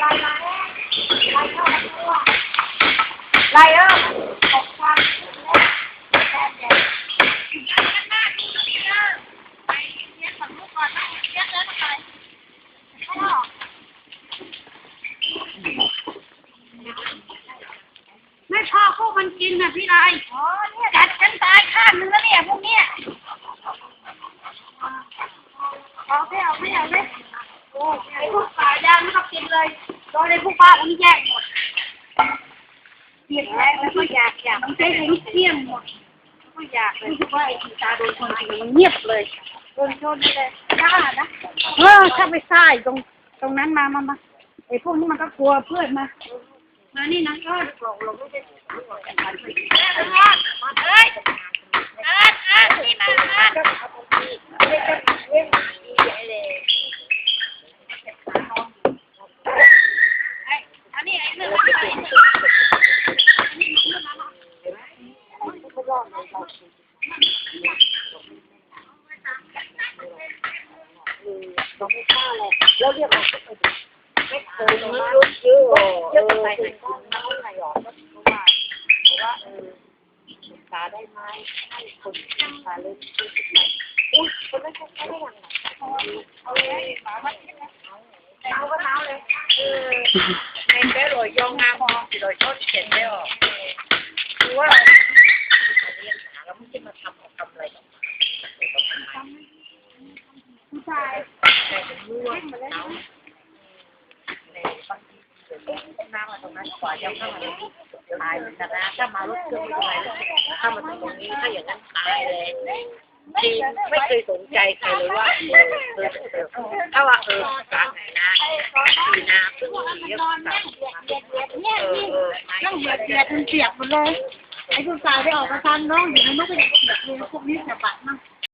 ไล่มาแล้วไล่เข้ามาตัวไล่เออตกฟังแล้วแค่เดียวไม่พอพวกมันกินนะพี่ไรอ๋อเนี่ยกัดกันตายข้างนึงแล้วเนี่ยพวกเนี้ยเอาไม่เอาไม่เอาไม่ ไอ้พวกป่ายางมันก็กินเลยโดยในพวกป้าอันนี้แยกหมดเกลียดแยกแล้วก็อยากอยากมันใช้เองเที่ยงหมดก็อยากเลยรู้สึกว่าไอ้ที่ตาโดนคนกินมันเงียบเลยโดนชนเลยกล้านะเออถ้าไปซ่ายตรงตรงนั้นมามามาไอ้พวกนี้มันก็กลัวเพื่อนมามานี่นะก็หลงหลงไม่ได้เอ้ยเอ้ยเอ้ยนี่มาเอ้ยอันนี้ไอ้เรื่องอะไรเนี่ย้องฆ่าเลยแล้วเรียกเราไม่เคยเลยนะรู้เยอะเยอะไปไหนก็น้ำไหลออกก็ว่าเพราะว่าเออศึกษาได้ไหมให้คนศึกษาเลยรู้สึกไหมอุ้ยคนไม่ใช่ไม่ได้ยังไงเอาเลยหมามาที่ไหนเอาก็เท้าเลยเออในเป้ลอยยองงามมอสิลอยต้นเขียนได้ออกคือว่าเรียนหาแล้วไม่ใช่มาทำของทำไรหรอกผู้ชาย แต่เป็นร่วงเอาในบางทีน้ำมาตรงนั้นขวายังเข้ามาตรงนี้ตายเหมือนกันนะถ้ามารถเครื่องไม่เป็นไรแล้วถ้ามาตรงนี้ถ้าอย่างนั้นตายเลยจริงไม่เคยสนใจใครเลยว่าเออเออเออถ้าว่าเออภาไหนนะปีนาเพิ่งมีเยอะภาษาเนี่ยเออนี่เออต้องเหยียดเหยียดมันเปียกหมดเลยไอ้ผู้ชายไปออกมาทานน้องอยู่ในนู้นก็ยังเปียกเลยพวกนี้จะบาดมั่ง